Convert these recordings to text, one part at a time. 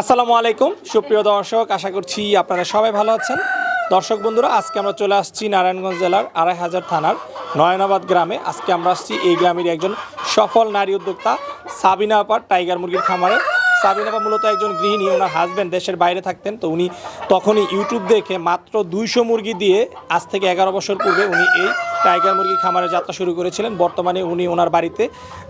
আসসালামু আলাইকুম। সুপ্রিয় দর্শক, আশা করছি আপনারা সবাই ভালো আছেন। দর্শক বন্ধুরা, আজকে আমরা চলে আসছি নারায়ণগঞ্জ জেলার আড়াই হাজার থানার নয়নাবাদ গ্রামে। আজকে আমরা আসছি এই গ্রামের একজন সফল নারী উদ্যোক্তা সাবিনা আপার টাইগার মুরগির খামারে। সাবিনা আপা মূলত একজন গৃহিণী, ওনার হাজব্যান্ড দেশের বাইরে থাকতেন। তো উনি তখনই ইউটিউব দেখে মাত্র দুইশো মুরগি দিয়ে আজ থেকে এগারো বছর পূর্বে উনি এই টাইগার মুরগি খামারে যাত্রা শুরু করেছিলেন। বর্তমানে উনি ওনার বাড়িতে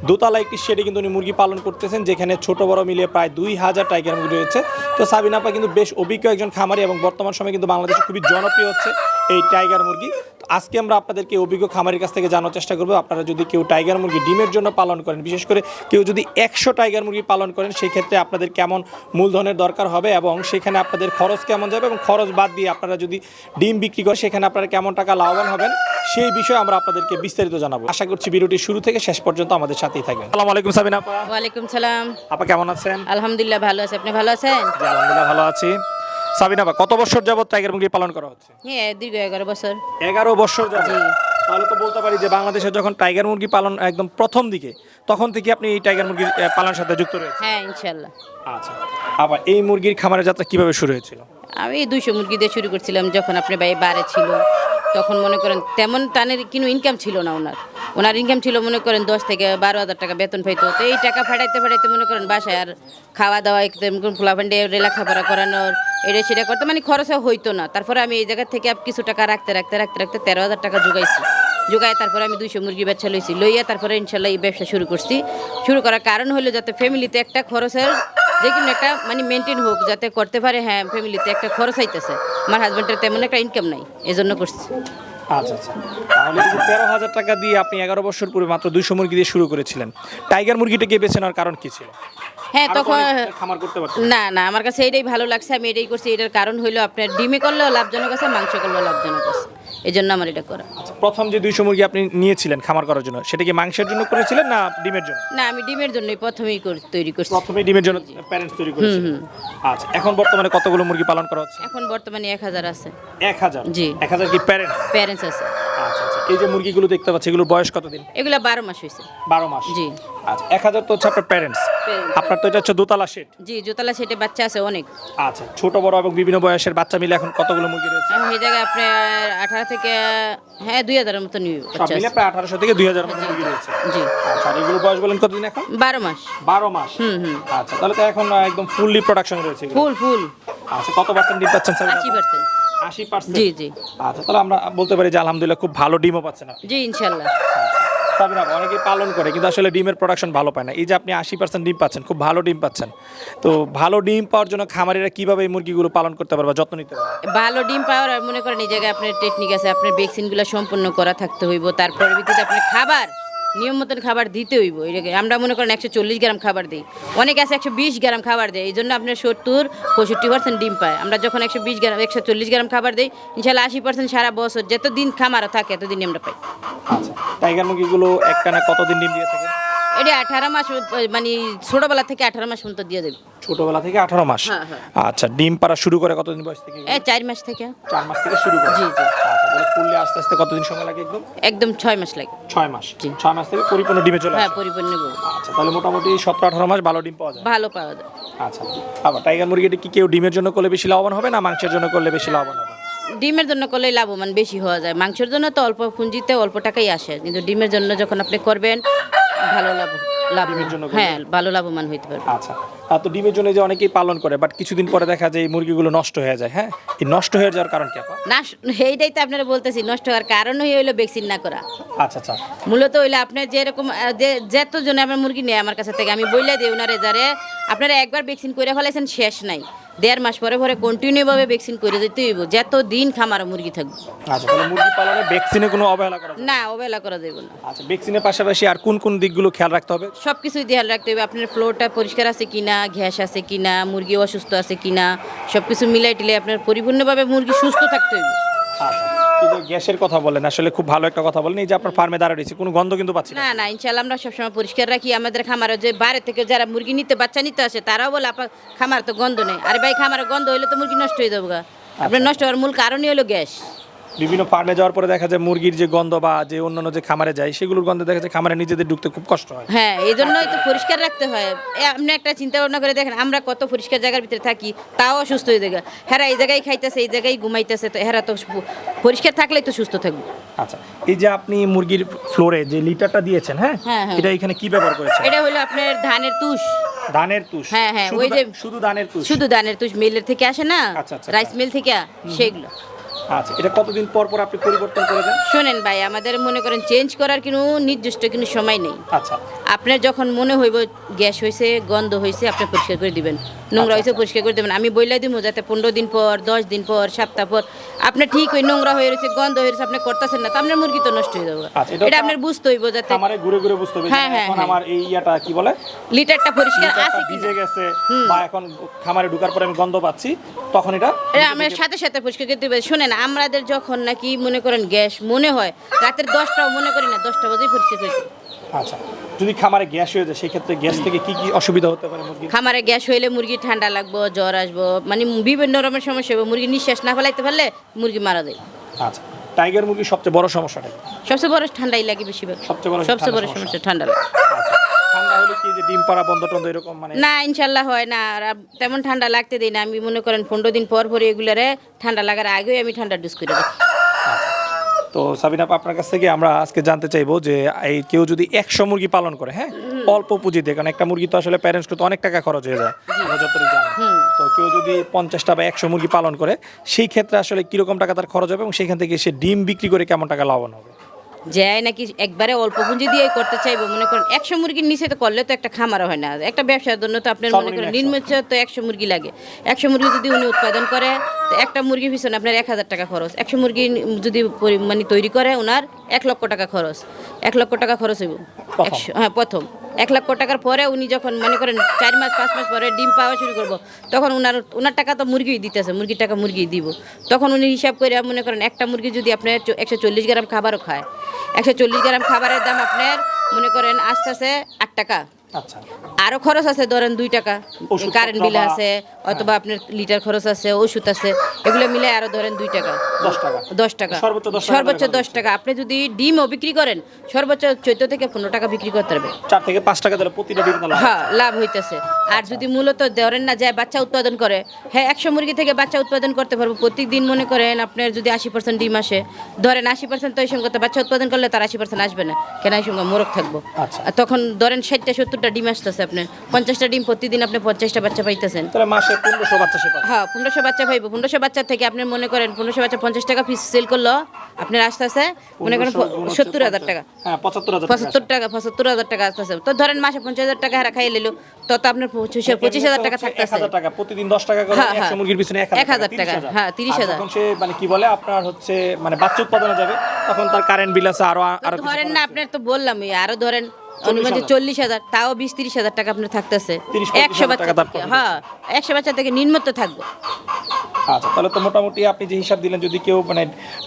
দোতলা একটি শেডে কিন্তু উনি মুরগি পালন করতেছেন, যেখানে ছোট বড় মিলিয়ে প্রায় দুই হাজার টাইগার মুরগি রয়েছে। তো সাবিনা আপা কিন্তু বেশ অভিজ্ঞ একজন খামারি এবং বর্তমান সময়ে কিন্তু বাংলাদেশে খুবই জনপ্রিয় হচ্ছে এই টাইগার মুরগি। আজকে আমরা আপনাদেরকে অভিজ্ঞ খামারের কাছ থেকে জানার চেষ্টা করব। আপনারা যদি কেউ টাইগার মুরগি ডিমের জন্য পালন করেন বিশেষ করে কেউ যদি একশো টাইগার মুরগি পালন করেন সেই ক্ষেত্রে আপনাদের কেমন মূলধনের দরকার হবে এবং সেখানে আপনাদের খরচ কেমন যাবে এবং খরচ বাদ দিয়ে আপনারা যদি ডিম বিক্রি করেন সেখানে আপনারা কেমন টাকা লাভবান হবেন সেই বিষয়ে আমরা আপনাদেরকে বিস্তারিত জানাব। আশা করছি ভিডিওটি শুরু থেকে শেষ পর্যন্ত আমাদের সাথেই থাকবেন। আসসালামু আলাইকুম সাবিনা আপা। ওয়ালাইকুম সালাম। আপা কেমন আছেন? আলহামদুলিল্লাহ ভালো আছে। আপনি ভালো আছেন? জি, আলহামদুলিল্লাহ ভালো আছি। সাবিনা আপা কত বছর যাবত টাইগার মুরগি পালন করা হচ্ছে? হ্যাঁ দীর্ঘ এগারো বছর। এগারো বছর যাবত তাহলে তো বলতে পারি যে বাংলাদেশে যখন টাইগার মুরগি পালন একদম প্রথম দিকে তখন থেকে আপনি এই টাইগার মুরগির আহ, পালনের সাথে যুক্ত রয়েছে হ্যাঁ ইনশাল্লাহ। আচ্ছা। আবার এই মুরগির খামারের যাত্রা কীভাবে শুরু হয়েছিল? আমি দুইশো মুরগি দিয়ে শুরু করছিলাম যখন আপনি ভাই বারে ছিল। তখন মনে করেন তেমন টানের কোনো ইনকাম ছিল না ওনার। ওনার ইনকাম ছিল মনে করেন দশ থেকে বারো হাজার টাকা বেতন পাইতো। তো এই টাকা ফাটাইতে ফাটাইতে মনে করেন বাসায় আর খাওয়া দাওয়া ফুলাফান্ডে লেখাপড়া করানোর, এটা সেটা করতে মানে খরচও হইতো না। তারপরে আমি এই জায়গা থেকে কিছু টাকা রাখতে রাখতে রাখতে রাখতে তেরো হাজার টাকা জোগাইছি। জোগায় তারপরে আমি দুইশো মুরগি ব্যবসা লইছি। লইয়া তারপরে ইনশাল্লাহ এই ব্যবসা শুরু করছি। শুরু করার কারণ হলো যাতে ফ্যামিলিতে একটা খরচের যে কোনো একটা মানে মেনটেন হোক যাতে করতে পারে হ্যাঁ ফ্যামিলিতে একটা খরচ আইতেছে আমার হাজব্যান্ডের তেমন একটা ইনকাম নাই এজন্য করছি। আচ্ছা আচ্ছা। তাহলে এই তেরো হাজার টাকা দিয়ে আপনি এগারো বছর পূর্বে মাত্র দুইশো মুরগি দিয়ে শুরু করেছিলেন টাইগার মুরগিটাকে বেছে নেওয়ার কারণ কি ছিল? হ্যাঁ তখন খামার করতে পারতেন? না না আমার কাছে এটাই ভালো লাগছে আমি এটাই করছি এটার কারণ হইল আপনার ডিমে করলেও লাভজনক আছে মাংস করলেও লাভজনক আছে। এই জন্য আমার এটা করা। আচ্ছা প্রথম যে দুইশো মুরগি আপনি নিয়েছিলেন খামার করার জন্য সেটা কি মাংসের জন্য করেছিলেন না ডিমের জন্য? না আমি ডিমের জন্যই প্রথমেই কর- তৈরি করছি। প্রথমে ডিমের জন্য প্যারেন্টস তৈরি করেছিলেন। আচ্ছা এখন বর্তমানে কতগুলো মুরগি পালন করা হচ্ছে? এখন বর্তমানে এক হাজার আছে। এক হাজার? জি। এক হাজার কি প্যারেন্টস প্যারেন্টস আছে। আচ্ছা আচ্ছা এই যে মুরগিগুলো দেখতে পাচ্ছি এগুলোর বয়স কতদিন? এগুলা বারো মাস হয়েছে। বারো মাস। জি। আচ্ছা এক হাজার তো হচ্ছে আপনার প্যারেন্টস। আপনার তো এটা হচ্ছে দোতলা শেড জি জোতলা সেটে বাচ্চা আছে অনেক। আচ্ছা ছোট বড় এবং বিভিন্ন বয়সের বাচ্চা মিলে এখন কতগুলো মুরগি রয়েছে? এখন এই জায়গায় আপনার আঠারো থেকে হ্যাঁ দুই হাজারের মতো নিবে সব মিলে প্রায় আঠারোশো থেকে দুই হাজার মতো মুরগি রয়েছে। জি। আচ্ছা আর এগুলো বয়স বলেন কতদিন এখন? বারো মাস। বারো মাস। হুম হুম। আচ্ছা তাহলে তো এখন একদম ফুললি প্রোডাকশন রয়েছে ফুল ফুল। আচ্ছা কত পার্সেন্ট ডিম পাচ্ছেন স্যার আশি পার্সেন্ট আশি পার্সেন্ট জি জি। আচ্ছা তাহলে আমরা বলতে পারি যে আলহামদুলিল্লাহ খুব ভালো ডিমও পাচ্ছেন জি ইনশাল্লাহ। সাবিনা অনেকে পালন করে, কিন্তু আসলে ডিমের প্রোডাকশন ভালো পায় না। এই যে আপনি আশি পার্সেন্ট ডিম পাচ্ছেন, খুব ভালো ডিম পাচ্ছেন। তো ভালো ডিম পাওয়ার জন্য খামারিরা কীভাবে এই মুরগিগুলো পালন করতে পারবে বা যত্ন নিতে পারবে? ভালো ডিম পাওয়ার, মনে করেন এই জায়গায় আপনার টেকনিক আছে, আপনার ভ্যাকসিনগুলো সম্পূর্ণ করা থাকতে হইব তারপরে ভিত্তিতে আপনার খাবার নিয়ম মতন খাবার দিতে হইব, এটাকে। আমরা মনে করেন একশো চল্লিশ গ্রাম খাবার দিই। অনেকে আছে একশো বিশ গ্রাম খাবার দেয় এই জন্য আপনার সত্তর পঁয়ষট্টি পার্সেন্ট ডিম পায়। আমরা যখন একশো বিশ গ্রাম, একশো চল্লিশ গ্রাম খাবার দিই, ইনশাল্লাহ আশি পার্সেন্ট সারা বছর যত দিন খামারও থাকে এতদিন আমরা পাই। আচ্ছা টাইগার মুরগিগুলো একটানা কতদিন ডিম দিয়ে থাকে? এটা আঠারো মাস মানে ছোটবেলা থেকে আঠারো মাস পর্যন্ত দিয়ে দেবে। ছোটবেলা থেকে আঠারো মাস? হ্যাঁ, হ্যাঁ। আচ্ছা ডিম পাড়া শুরু করে কতদিন বয়স থেকে? এই চার মাস থেকে। চার মাস থেকে শুরু করে? জি, জি। আচ্ছা ফুললে আস্তে আস্তে কতদিন সময় লাগে একদম? একদম ছয় মাস লাগে। ছয় মাস? ছয় মাস থেকে পরিপূর্ণ ডিমে চলে হ্যাঁ পরিপূর্ণ আচ্ছা তাহলে মোটামুটি সতেরো আঠারো মাস ভালো ডিম পাওয়া যায়। ভালো পাওয়া যায়। আচ্ছা আবার টাইগার মুরগিটা কি কেউ ডিমের জন্য করলে বেশি লাভবান হবে না মাংসের জন্য করলে বেশি লাভবান হবে? ডিমের জন্য করলে লাভবান বেশি হওয়া যায়। মাংসের জন্য তো অল্প পুঁজিতে অল্প টাকাই আসে। কিন্তু ডিমের জন্য যখন আপনি করবেন ভালো লাভ হ্যাঁ ভালো লাভবান হইতে পারবে। আচ্ছা তো ডিমের জন্য যে অনেকেই পালন করে বাট কিছুদিন পরে দেখা যায় এই মুরগিগুলো নষ্ট হয়ে যায় হ্যাঁ? এই নষ্ট হয়ে যাওয়ার কারণ কি না এইটাই তো আপনারা বলতেছি নষ্ট হওয়ার কারণই হইল ভ্যাকসিন না করা। আচ্ছা আচ্ছা। মূলত হইলে আপনার যেরকম যতজন আমার মুরগি নেয় আমার কাছে থেকে আমি বইলে দিই ওনারে যারে আপনারা একবার ভ্যাকসিন করে ফেলাইছেন শেষ নাই। দেড় মাস পরে পরে কন্টিনিউ ভাবে ভ্যাকসিন করে যেতে হইব। যত দিন খামার মুরগি থাকবে। আচ্ছা তাহলে মুরগি পালনে ভ্যাকসিনে কোনো অবহেলা করা না। না অবহেলা করা যাবে না। আচ্ছা ভ্যাকসিনের পাশাপাশি আর কোন কোন দিকগুলো খেয়াল রাখতে হবে? সব কিছুই খেয়াল রাখতে হবে। আপনার ফ্লোরটা পরিষ্কার আছে কিনা ঘ্যাস আছে কিনা মুরগি অসুস্থ আছে কিনা সব কিছু মিলাই টিলে আপনার পরিপূর্ণভাবে মুরগি সুস্থ থাকতে হবে আচ্ছা। কিন্তু গ্যাসের কথা বলেন আসলে খুব ভালো একটা কথা বলেন এই যে আপনার ফার্মে দাঁড়া রয়েছে কোনো গন্ধ কিন্তু পাচ্ছি না। না না ইনশাল্লাহ আমরা সবসময় পরিষ্কার রাখি। আমাদের খামারে যে বাইরে থেকে যারা মুরগি নিতে বাচ্চা নিতে আসে তারাও বলে আপনার খামার তো গন্ধ নেই। আরে ভাই খামারে গন্ধ হইলে তো মুরগি নষ্ট হয়ে যাবে আপনার নষ্ট হওয়ার মূল কারণই হলো গ্যাস। বিভিন্ন ফার্মে যাওয়ার পরে দেখা যায় মুরগির যে গন্ধ বা যে অন্যান্য যে খামারে যায় সেগুলোর গন্ধে দেখা যায় খামারে নিজেদের ঢুকতে খুব কষ্ট হয়। হ্যাঁ এই জন্যই তো পরিষ্কার রাখতে হয়। আপনি একটা চিন্তা ভাবনা করে দেখেন আমরা কত পরিষ্কার জায়গার ভিতরে থাকি তাও অসুস্থ হয়ে যায় হেরা এই জায়গায় খাইতেছে এই জায়গায় ঘুমাইতেছে তো হেরা তো পরিষ্কার থাকলেই তো সুস্থ থাকবে। আচ্ছা এই যে আপনি মুরগির ফ্লোরে যে লিটারটা দিয়েছেন হ্যাঁ? হ্যাঁ, হ্যাঁ। এটা এখানে কি ব্যবহার করেছেন? এটা হলো আপনার ধানের তুষ। ধানের তুষ? হ্যাঁ, হ্যাঁ, ওই যে- শুধু ধানের তুষ? শুধু ধানের তুষ মিলের থেকে আসে না? আচ্ছা, আচ্ছা, রাইস মিল থেকে সেগুলো। আচ্ছা এটা কতদিন পর পর আপনি পরিবর্তন করে দেন শোনেন ভাই আমাদের মনে করেন চেঞ্জ করার কোনো নির্দিষ্ট কোনো সময় নেই। আচ্ছা। আপনার যখন মনে হইব গ্যাস হয়েছে গন্ধ হয়েছে আপনি পরিষ্কার করে দিবেন। নোংরা হয়েছে পরিষ্কার করে দেবেন। আমি বইলাই দিব যাতে পনেরো দিন পর দশ দিন পর সপ্তাহ পর আপনার ঠিক ওই নোংরা হয়ে রয়েছে গন্ধ হয়ে রয়েছে আপনি করতেছেন না তো আপনার মুরগি তো নষ্ট হয়ে যাবে। আচ্ছা, এটা আপনার বুঝতে হইব যাতে খামারে ঘুরে ঘুরে বুঝতে হবে হ্যাঁ, হ্যাঁ, এখন হ্যাঁ। আমার এই ইয়াটা কি বলে? লিটারটা পরিষ্কার আছে ভিজে গেছে বা এখন খামারে ঢোকার পরে আমি গন্ধ পাচ্ছি তখন এটা এটা আমরা সাথে সাথে পরিষ্কার করতে পারি শোনেন আমাদের যখন নাকি মনে করেন গ্যাস মনে হয় রাতের দশটাও মনে করি না দশটা বাজেই পরিষ্কার করি আচ্ছা যদি খামারে গ্যাস হয়ে যায় সেই ক্ষেত্রে গ্যাস থেকে কি কি অসুবিধা হতে পারে মুরগির? খামারে গ্যাস হইলে মুরগি ঠান্ডা লাগবো জ্বর আসব মানে বিভিন্ন রকমের সমস্যা হবে মুরগি নিঃশ্বাস না ফেলাইতে পারলে মুরগি মারা যায়। আচ্ছা টাইগার মুরগির সবচেয়ে বড় সমস্যাটা সবচেয়ে বড় ঠান্ডাই লাগে বেশিরভাগ। সবচেয়ে বড় সবচেয়ে বড় সমস্যা। ঠান্ডা লাগে। আচ্ছা ঠান্ডা হলে কি যে ডিম পাড়া বন্ধ টন্ধ এরকম মানে? না ইনশাল্লাহ হয় না। আর তেমন ঠান্ডা লাগতে দিই না। আমি মনে করেন পনেরো দিন পর পরে এগুলারে ঠান্ডা লাগার আগেই আমি ঠান্ডা ডুজ করে রাখি। তো সাবিনা আপা, আপনার কাছ থেকে আমরা আজকে জানতে চাইব যে এই কেউ যদি একশো মুরগি পালন করে হ্যাঁ? অল্প পুঁজি দিয়ে কারণ একটা মুরগি তো আসলে প্যারেন্টস তো অনেক টাকা খরচ হয়ে যায়। যতটুকু জানি তো কেউ যদি পঞ্চাশটা বা একশো মুরগি পালন করে সেই ক্ষেত্রে আসলে কীরকম টাকা তার খরচ হবে এবং সেখান থেকে সে ডিম বিক্রি করে কেমন টাকা লাভবান হবে? যায় নাকি একবারে অল্প পুঁজি দিয়ে করতে চাইব? মনে করেন একশো মুরগির নিচে তো করলে তো একটা খামার হয় না। একটা ব্যবসার জন্য তো আপনার মনে করেন 100 নিম্নচ তো একশো মুরগি লাগে। একশো মুরগি যদি উনি উৎপাদন করে তো একটা মুরগি পিছনে আপনার এক হাজার টাকা খরচ। একশো মুরগি যদি মানে তৈরি করে ওনার এক লক্ষ টাকা খরচ। এক লক্ষ টাকা খরচ হইব। একশো হ্যাঁ প্রথম। এক লক্ষ টাকার পরে উনি যখন মনে করেন চার মাস পাঁচ মাস পরে ডিম পাওয়া শুরু করব তখন উনার ওনার টাকা তো মুরগি দিতেছে মুরগির টাকা মুরগি দিব। তখন উনি হিসাব করে মনে করেন একটা মুরগি যদি আপনার একশো চল্লিশ গ্রাম খাবারও খায় একশো চল্লিশ গ্রাম খাবারের দাম আপনার মনে করেন আস্তে আস্তে আট টাকা। আরও খরচ আছে ধরেন দুই টাকা। কারেন্ট বিল আছে অথবা আপনার লিটার খরচ আছে ওষুধ আছে এগুলো মিলে আরও ধরেন দুই টাকা। দশ টাকা। সর্বোচ্চ 10 টাকা সর্বোচ্চ করে খরচ দশ টাকা। আপনি যদি ডিমও বিক্রি করেন সর্বোচ্চ চোদ্দ থেকে পনেরো টাকা বিক্রি করতে পারবে চার থেকে পাঁচ টাকা দিলে প্রতিটা হ্যাঁ। লাভ হইতেছে। আর যদি মূলত ধরেন না যায় বাচ্চা উৎপাদন করে হ্যাঁ একশো মুরগি থেকে বাচ্চা উৎপাদন করতে পারব। প্রত্যেক দিন মনে করেন আপনার যদি আশি পার্সেন্ট ডিম আসে ধরেন আশি পার্সেন্ট তো এই সঙ্গে বাচ্চা উৎপাদন করলে তার আশি পার্সেন্ট আসবে না। কেন? এই সঙ্গে মোরগ থাকব। আচ্ছা। তখন ধরেন ষাটটা সত্তরটা ডিম আসতেছে আপনার। পঞ্চাশটা ডিম প্রতিদিন আপনি পঞ্চাশটা বাচ্চা পাইতেছেন। তাহলে মাসে পনেরোশো বাচ্চা সে হ্যাঁ পনেরোশো বাচ্চা পাইবো। পনেরোশো বাচ্চা থেকে আপনি মনে করেন পনেরোশো বাচ্চা পঞ্চাশ টাকা পিস সেল করল আপনার আস্তে আস্তে মনে করেন 1500 গুণ হচ্ছে সত্তর হাজার টাকা। হ্যাঁ পঁচাত্তর হাজার টাকা পঁচাত্তর টাকা পঁচাত্তর হাজার টাকা আসতেছে। তো ধরেন মাসে পঞ্চাশ হাজার টাকা হারা খাইয়ে নিল তো তো আপনার পঁচিশ পঁচিশ হাজার টাকা থাকতেছে। টাকা প্রতিদিন দশ টাকা করে হ্যাঁ, একশো হ্যাঁ। মুরগির পিছনে এক হাজার টাকা, হ্যাঁ, তিরিশ হাজার। সে মানে কি বলে আপনার হচ্ছে মানে বাচ্চা উৎপাদনে যাবে তখন তার কারেন্ট বিল আছে আরও আরও ধরেন না আপনার তো বললামই আরও ধরেন অনুমান। চল্লিশ হাজার তাও বিশ তিরিশ হাজার টাকা আপনার থাকতেছে। একশো বাচ্চা হ্যাঁ একশো বাচ্চা থেকে নিম্নত থাকব। আচ্ছা তাহলে তো মোটামুটি আপনি যে হিসাব দিলেন যদি কেউ মানে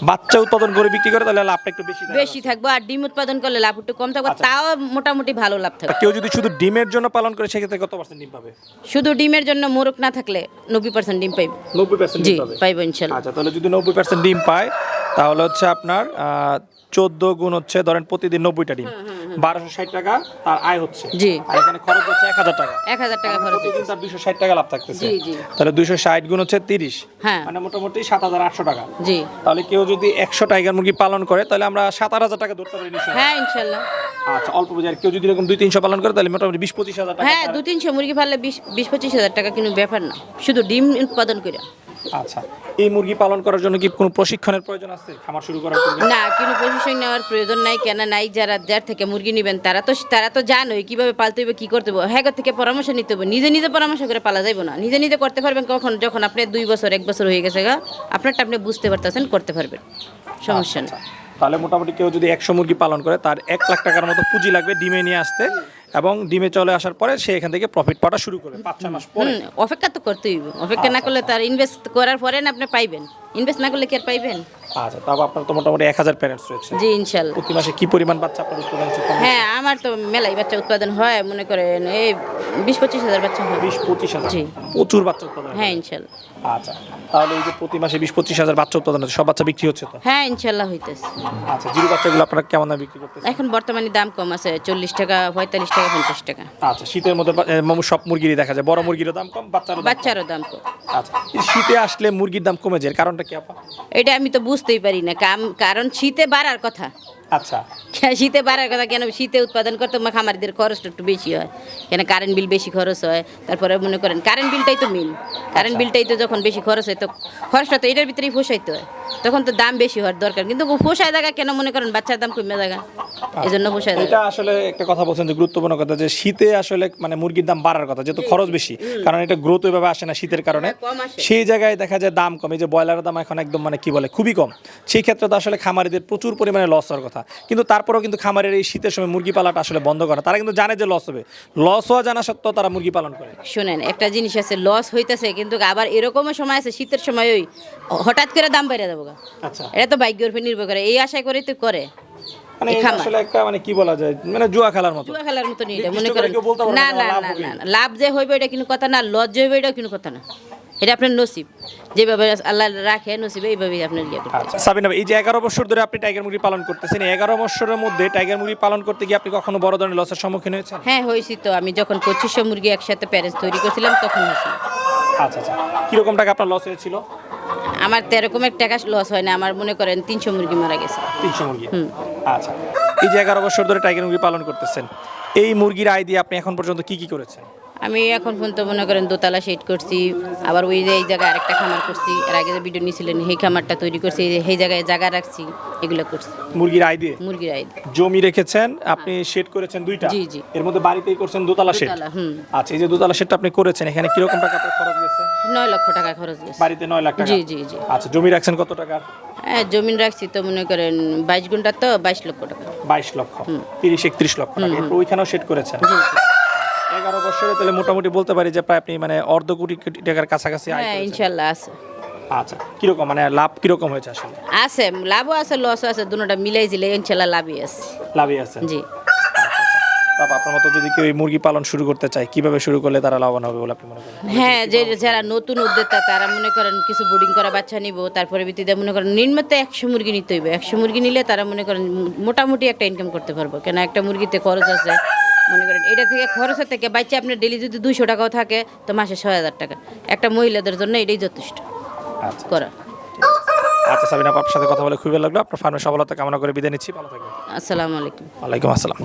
বাচ্চা উৎপাদন করে বিক্রি করে তাহলে লাভটা একটু বেশি বেশি থাকব আর ডিম উৎপাদন করলে লাভ একটু কম আচ্ছা। থাকবে তাও মোটামুটি ভালো লাভ থাকবে। কেউ যদি শুধু ডিমের জন্য পালন করে সেক্ষেত্রে কত পার্সেন্ট ডিম পাবে? শুধু ডিমের জন্য মোরগ না থাকলে নব্বই পার্সেন্ট ডিম পাইবে। নব্বই পার্সেন্ট জি ডিম ইনশাল্লাহ। আচ্ছা তাহলে যদি নব্বই পার্সেন্ট ডিম পায় তাহলে হচ্ছে আপনার চোদ্দ গুণ হচ্ছে ধরেন প্রতিদিন নব্বইটা ডিম। বারোশো ষাট টাকা তার আয় হচ্ছে। জি। আর এখানে খরচ হচ্ছে এক হাজার টাকা। এক হাজার টাকা খরচ প্রতিদিন তার দুশো ষাট টাকা লাভ থাকতেছে। জি, জি। তাহলে দুশো ষাট গুণ হচ্ছে তিরিশ। হ্যাঁ। মানে মোটামুটি সাত হাজার আটশো টাকা। জি। তাহলে কেউ যদি একশো টাইগার মুরগি পালন করে তাহলে আমরা সাত আট হাজার টাকা ধরতে পারি হ্যাঁ ইনশাল্লাহ। আচ্ছা অল্প বুঝে আর কেউ যদি এরকম দুই তিনশো পালন করে তাহলে মোটামুটি বিশ পঁচিশ হাজার টাকা হ্যাঁ দু তিনশো মুরগি বিশ বিশ পঁচিশ হাজার টাকা কিন্তু ব্যাপার না। শুধু ডিম উৎপাদন করে। আচ্ছা। এই মুরগি পালন করার জন্য কি কোনো প্রশিক্ষণের প্রয়োজন আছে? খামার শুরু করার জন্য? না কোনো প্রশিক্ষণ নেওয়ার প্রয়োজন নাই কেন নাই? যারা যার থেকে মুরগি নেবেন তারা তো তারা তো জানোই কীভাবে পালতে হবে কি করতে হবে হ্যাঁ থেকে পরামর্শ নিতে হবে নিজে নিজে পরামর্শ করে পালা যাইব না। নিজে নিজে করতে পারবেন কখন? যখন আপনি দুই বছর এক বছর হয়ে গেছে গা আপনারটা আপনি বুঝতে পারতেছেন করতে পারবেন। সমস্যা নেই। তাহলে মোটামুটি কেউ যদি একশো মুরগি পালন করে তার এক লাখ টাকার মতো পুঁজি লাগবে ডিমে নিয়ে আসতে। এবং ডিমে চলে আসার পরে সে এখান থেকে প্রফিট পাওয়া শুরু করবে পাঁচ ছয় মাস পরে। অপেক্ষা তো করতেই হবে। অপেক্ষা না করলে তার ইনভেস্ট করার পরে না আপনি পাইবেন। ইনভেস্ট না করলে কি আর পাইবেন? আচ্ছা তাও আপনার তো মোটামুটি এক হাজার প্যারেন্টস রয়েছে। জি ইনশাল্লাহ। প্রতি মাসে কি পরিমাণ বাচ্চা আপনার উৎপাদন হ্যাঁ আমার তো মেলাই বাচ্চা উৎপাদন হয় মনে করেন এই বিশ পঁচিশ হাজার বাচ্চা হয়। বিশ পঁচিশ হাজার? জি। প্রচুর বাচ্চা উৎপাদন হ্যাঁ। ইনশাল্লাহ। আচ্ছা তাহলে এই যে প্রতি মাসে বিশ পঁচিশ হাজার বাচ্চা উৎপাদন হচ্ছে সব বাচ্চা বিক্রি হচ্ছে তো? হ্যাঁ ইনশাল্লাহ হইতেছে। আচ্ছা জিরো বাচ্চাগুলো আপনারা কেমন দামে বিক্রি করতেছেন? এখন বর্তমানে দাম কম আছে চল্লিশ টাকা পঁয়তাল্লিশ টাকা পঞ্চাশ টাকা। আচ্ছা শীতের মধ্যে সব মুরগিরই দেখা যায় বড় মুরগিরও দাম কম বাচ্চারও কম। বাচ্চারও দাম কম। আচ্ছা শীতে আসলে মুরগির দাম কমে যায় কারণটা কি আপা? এটা আমি তো বুঝতেই পারি না। কাম- কারণ শীতে বাড়ার কথা। আচ্ছা। শীতে বাড়ার কথা কেন শীতে উৎপাদন করতে আমার খামারিদের খরচটা একটু বেশি হয়? কেন কারেন্ট বিল বেশি খরচ হয়? তারপরে মনে করেন কারেন্ট বিলটাই তো মেন কারেন্ট বিলটাই তো যখন বেশি খরচ হয় তো খরচটা তো এটার ভিতরেই পোষাইতে হয়। তখন তো দাম বেশি হওয়ার দরকার। কিন্তু পোষায় জায়গা কেন মনে করেন বাচ্চার দাম কমে জায়গা এই জন্য পোষায় এটা আসলে একটা কথা বলছেন যে গুরুত্বপূর্ণ কথা যে শীতে আসলে মানে মুরগির দাম বাড়ার কথা যেহেতু খরচ বেশি কারণ এটা গ্রোথ ওইভাবে আসে না শীতের কারণে। হ্যাঁ, আসে। সেই জায়গায় দেখা যায় দাম কম এই যে ব্রয়লারের দাম এখন একদম মানে কি বলে খুবই কম। সেই ক্ষেত্রে তো আসলে খামারিদের প্রচুর পরিমাণে লস হওয়ার কথা। কিন্তু তারপরেও কিন্তু খামারের এই শীতের সময় মুরগি পালাটা আসলে বন্ধ করে। তারা কিন্তু জানে যে লস হবে। লস হওয়া জানা সত্ত্বেও তারা মুরগি পালন করে। শোনেন একটা জিনিস আছে লস হইতেছে কিন্তু আবার এরকমও সময় আছে শীতের সময় ওই হঠাৎ করে দাম বেড়ে যাব আচ্ছা। এটা তো ভাগ্যের উপর নির্ভর করে এই আশায় করেই তো করে মানে এই এটা খামার। আসলে একটা মানে কি বলা যায় মানে জুয়া খেলার মতো। জুয়া খেলার মতো মনে করে করেন। কেউ বলতে পারবে না না না লাভ যে হইবে এটা কিন্তু কথা না লস যে হইবে এটা কোনো কথা না। এটা আপনার নসিব। যেভাবে আল্লাহ রাখে নসিবে এইভাবেই আপনার ইয়ে করতে সাবিনা এই যে এগারো বছর ধরে আপনি টাইগার মুরগি পালন করতেছেন এগারো বছরের মধ্যে টাইগার মুরগি পালন করতে গিয়ে আপনি কখনো বড় ধরনের লসের সম্মুখীন হয়েছেন? হ্যাঁ হয়েছি তো। আমি যখন পঁচিশশো মুরগি একসাথে প্যারেন্টস তৈরি করছিলাম তখন হয়েছিল। আচ্ছা আচ্ছা। কীরকম টাকা আপনার লস হয়েছিল? আমার তেরকমের টাকা লস হয় না। আমার মনে করেন তিনশো মুরগি মারা গেছে। তিনশো মুরগি। আচ্ছা। এই যে এগারো বছর ধরে টাইগার মুরগি পালন করতেছেন এই মুরগির আয় দিয়ে আপনি এখন পর্যন্ত কি কি করেছেন? আমি এখন পর্যন্ত মনে করেন দোতলা সেট করছি আবার ওই যে এই জায়গায় আরেকটা খামার করছি। এর আগে যে ভিডিও নিয়েছিলেন সেই খামারটা তৈরি করছি এই যে- সেই জায়গায় জায়গা রাখছি এগুলো করছি। মুরগির আয় দিয়ে? মুরগির আয় দিয়ে। জমি রেখেছেন আপনি শেড করেছেন দুইটা? জি, জি। এর মধ্যে বাড়িতেই করছেন দোতলা শেড। আচ্ছা এই যে দোতলা শেডটা আপনি করেছেন এখানে কীরকম টাকা আপনার খরচ গেছে? নয় লক্ষ টাকা খরচ গেছে। বাড়িতে নয় লাখ টাকা? জি জি জি। আচ্ছা জমি রাখছেন কত টাকা? হ্যাঁ জমি রাখছি তো মনে করেন বাইশ ঘণ্টা তো বাইশ লক্ষ টাকা। বাইশ লক্ষ। তিরিশ একত্রিশ লক্ষ টাকা। ওইখানেও শেড করেছেন? জি জি। এগারো বছরে তাহলে মোটামুটি বলতে পারি যে প্রায় আপনি মানে অর্ধ কোটি টাকার কাছাকাছি আয় হ্যাঁ করেছেন। ইনশাল্লাহ আছে। আচ্ছা কীরকম মানে লাভ কীরকম হয়েছে আসলে? আছে লাভও আছে লসও আছে দুটোটা মিলাই দিলে ইনশাল্লাহ লাভই আছে। লাভই আছে? জি। বাবা আপনার মতো যদি কেউ এই মুরগি পালন শুরু করতে চায় কীভাবে শুরু করলে তারা লাভবান হবে বলে আপনি মনে করেন? হ্যাঁ যে যারা নতুন উদ্যোক্তা তারা মনে করেন কিছু বোর্ডিং করা বাচ্চা নিব তারপরে ভিত্তিতে মনে করেন নিম্নত একশো মুরগি নিতে হইবে। একশো মুরগি নিলে তারা মনে করেন মোটামুটি একটা ইনকাম করতে পারব। কেন একটা মুরগিতে খরচ আছে মনে করেন এটা থেকে খরচের থেকে বাইচে আপনার ডেলি যদি দুইশো টাকাও থাকে তো মাসে ছয় হাজার টাকা। একটা মহিলাদের জন্য এটাই যথেষ্ট। আচ্ছা। করা। আচ্ছা সাবিনা আপনার সাথে কথা বলে খুবই ভালো লাগল। আপনার ফার্মের সফলতা কামনা করে বিদায় নিচ্ছি। ভালো থাকবেন। আসসালামু আলাইকুম। ওয়ালাইকুম আসসালাম।